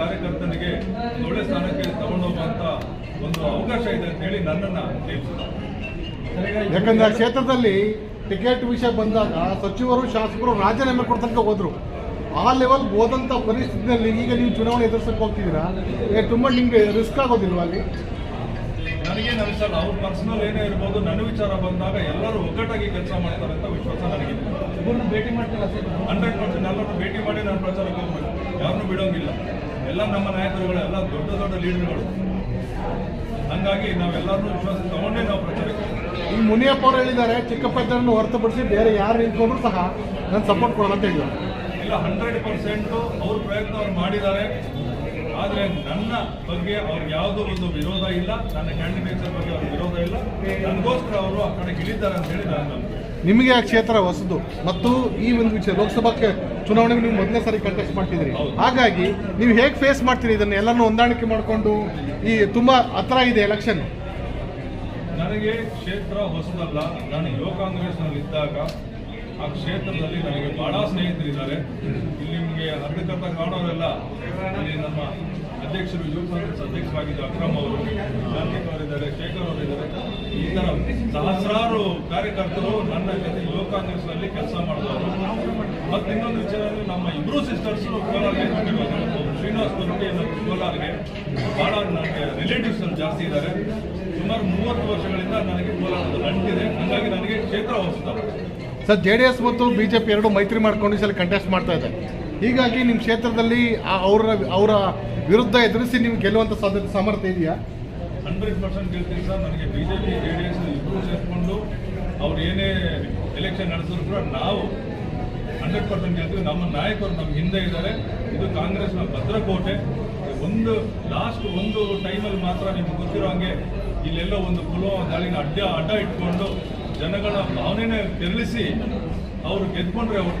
ಕಾರ್ಯಕರ್ತನಿಗೆ ಒಳ್ಳೆ ಸ್ಥಾನಕ್ಕೆ ತಗೊಂಡು ಹೋಗುವಂತ ಒಂದು ಅವಕಾಶ ಇದೆ ಅಂತ ಹೇಳಿ ನನ್ನನ್ನು ಯಾಕಂದ್ರೆ ಕ್ಷೇತ್ರದಲ್ಲಿ ಟಿಕೆಟ್ ವಿಷಯ ಬಂದಾಗ ಸಚಿವರು ಶಾಸಕರು ರಾಜೀನಾಮೆ ಕೊಡ್ತಕ್ಕ ಹೋದ್ರು. ಆ ಲೆವೆಲ್ ಹೋದಂಥ ಪರಿಸ್ಥಿತಿಯಲ್ಲಿ ಈಗ ನೀವು ಚುನಾವಣೆ ಎದುರಿಸಕ್ಕೆ ಹೋಗ್ತಿದ್ದೀರಾ? ತುಂಬ ನಿಮಗೆ ರಿಸ್ಕ್ ಆಗೋದಿಲ್ವಾ ಅಲ್ಲಿ? ನನಗೇನು ಅನಿಸಲ್ಲ ಅವ್ರ ಪರ್ಸನಲ್ ಏನೇ ಇರ್ಬೋದು ನನ್ನ ವಿಚಾರ ಬಂದಾಗ ಎಲ್ಲರೂ ಒಗ್ಗಟ್ಟಾಗಿ ಕೆಲಸ ಮಾಡ್ತಾರೆ ಅಂತ ವಿಶ್ವಾಸ ನನಗೆ ಭೇಟಿ ಮಾಡ್ತಿಲ್ಲ ಹಂಡ್ರೆಡ್ ಪರ್ಸೆಂಟ್. ಎಲ್ಲರೂ ಭೇಟಿ ಮಾಡಿ ನಾನು ಪ್ರಚಾರಕ್ಕೆ ಹೋಗ್ಬೇಕು. ಯಾರನ್ನೂ ಬಿಡೋಂಗಿಲ್ಲ. ಎಲ್ಲ ನಮ್ಮ ನಾಯಕರುಗಳು ಎಲ್ಲ ದೊಡ್ಡ ದೊಡ್ಡ ಲೀಡರ್ಗಳು. ಹಂಗಾಗಿ ನಾವೆಲ್ಲರೂ ವಿಶ್ವಾಸ ತಗೊಂಡೇ ನಾವು ಪ್ರಚಾರಕ್ಕೆ ಈ ಮುನಿಯಪ್ಪ ಅವರು ಹೇಳಿದ್ದಾರೆ ಚಿಕ್ಕಪ್ಪದ್ದರನ್ನು ಹೊರತುಪಡಿಸಿ ಬೇರೆ ಯಾರು ನಿಂತ್ಕೊಂಡ್ರು ಸಹ ನಾನು ಸಪೋರ್ಟ್ ಕೊಡೋಣ ಅಂತ ಹೇಳಿದ್ದಾರೆ. ಇಲ್ಲ ಹಂಡ್ರೆಡ್ ಪರ್ಸೆಂಟು ಅವ್ರ ಪ್ರಯತ್ನ ಅವ್ರು ಮಾಡಿದ್ದಾರೆ. ಆದರೆ ನನ್ನ ಬಗ್ಗೆ ಅವ್ರಿಗೆ ಯಾವುದೋ ಒಂದು ವಿರೋಧ ಇಲ್ಲ ನನ್ನ ಕ್ಯಾಂಡಿಡೇಟ್ಸ್ ಬಗ್ಗೆ ಅವ್ರ ವಿರೋಧ ಇಲ್ಲ. ನನಗೋಸ್ಕರ ಅವರು ಆ ಕಡೆ ಇಳಿತಾರೆ ಅಂತ ಹೇಳಿ ನಾನು ನಿಮಗೆ. ಆ ಕ್ಷೇತ್ರ ಹೊಸದು? ಮತ್ತು ಈ ಒಂದು ವಿಷಯ ಲೋಕಸಭಾ ಚುನಾವಣೆಗೆ ನೀವು ಮೊದಲನೇ ಸಾರಿ ಕಂಟೆಸ್ಟ್ ಮಾಡ್ತಿದ್ರಿ ಹಾಗಾಗಿ ನೀವು ಹೇಗೆ ಫೇಸ್ ಮಾಡ್ತೀರಿ ಇದನ್ನು? ಎಲ್ಲನೂ ಹೊಂದಾಣಿಕೆ ಮಾಡಿಕೊಂಡು ಈ ತುಂಬಾ ಹತ್ರ ಇದೆ ಎಲೆಕ್ಷನ್ ನನಗೆ ಕ್ಷೇತ್ರ ಹೊಸದಲ್ಲ. ನಾನು ಯುವ ಕಾಂಗ್ರೆಸ್ನಲ್ಲಿ ಇದ್ದಾಗ ಆ ಕ್ಷೇತ್ರದಲ್ಲಿ ನನಗೆ ಬಹಳ ಸ್ನೇಹಿತರಿದ್ದಾರೆ. ಇಲ್ಲಿ ನಿಮಗೆ ಹರಡಕರ್ತ ಕಾಣೋರೆಲ್ಲ, ಇಲ್ಲಿ ನಮ್ಮ ಅಧ್ಯಕ್ಷರು, ಯುವ ಕಾಂಗ್ರೆಸ್ ಅಧ್ಯಕ್ಷರಾಗಿದ್ದ ಅಕ್ರಮ್ ಅವರು ಕಾರ್ತಿಕ್ ಅವರಿದ್ದಾರೆ, ಶೇಖರ್ ಅವರಿದ್ದಾರೆ. ಈ ಥರ ಸಹಸ್ರಾರು ಕಾರ್ಯಕರ್ತರು ನನ್ನ ಜೊತೆ ಯುವ ಕಾಂಗ್ರೆಸ್ನಲ್ಲಿ ಕೆಲಸ ಮಾಡಿದವರು. ಮತ್ತು ಇನ್ನೊಂದು ವಿಚಾರ ನಮ್ಮ ಇಬ್ಬರು ಸಿಸ್ಟರ್ಸ್ ಕೋಲಾರ್ಗೆ. ಶ್ರೀನಿವಾಸ್ ಬಂದ್ಬಿಟ್ಟು ನಮ್ಮ ಕೋಲಾರ್ಗೆ ಬಹಳ ನನಗೆ ರಿಲೇಟಿವ್ಸ್ ಅಲ್ಲಿ ಜಾಸ್ತಿ ಇದ್ದಾರೆ. ಸುಮಾರು ಮೂವತ್ತು ವರ್ಷಗಳಿಂದ ನನಗೆ ಕೋಲಾರದ ನಂಟಿದೆ. ಹಾಗಾಗಿ ನನಗೆ ಕ್ಷೇತ್ರ ಹೊಸದಲ್ಲ ಸರ್, ಜೆ ಡಿ ಎಸ್ ಮತ್ತು ಬಿ ಜೆ ಪಿ ಎರಡು ಮೈತ್ರಿ ಮಾಡ್ಕೊಂಡು ಸಲ ಕಂಟೆಸ್ಟ್ ಮಾಡ್ತಾ ಇದೆ. ಹೀಗಾಗಿ ನಿಮ್ಮ ಕ್ಷೇತ್ರದಲ್ಲಿ ಅವರ ಅವರ ವಿರುದ್ಧ ಎದುರಿಸಿ ನೀವು ಗೆಲ್ಲುವಂಥ ಸಾಧ್ಯತೆ ಸಾಮರ್ಥ್ಯ ಇದೆಯಾ? ಹಂಡ್ರೆಡ್ ಪರ್ಸೆಂಟ್ ಹೇಳ್ತೀನಿ ಸರ್. ನನಗೆ B J P, J D S ಇಬ್ಬರು ಸೇರಿಕೊಂಡು ಅವ್ರು ಏನೇ ಎಲೆಕ್ಷನ್ ನಡೆಸಿದ್ರು ಕೂಡ ನಾವು ಹಂಡ್ರೆಡ್ ಪರ್ಸೆಂಟ್ ಗೆಲ್ತೀವಿ. ನಮ್ಮ ನಾಯಕರು ನಮ್ಮ ಹಿಂದೆ ಇದ್ದಾರೆ. ಇದು ಕಾಂಗ್ರೆಸ್ನ ಭದ್ರಕೋಟೆ. ಒಂದು ಲಾಸ್ಟ್ ಒಂದು ಟೈಮಲ್ಲಿ ಮಾತ್ರ ನಿಮ್ಗೆ ಗೊತ್ತಿರೋ ಹಂಗೆ ಇಲ್ಲೆಲ್ಲೋ ಒಂದು ಪುಲ್ವಾಮಾ ದಾಳಿನ ಅಡ್ಡ ಅಡ್ಡ ಇಟ್ಕೊಂಡು ಜನಗಳ ಭಾವನೆನೇ ಕೆರಳಿಸಿ ಅವರು ಗೆದ್ಕೊಂಡ್ರೆ ಅವ್ರು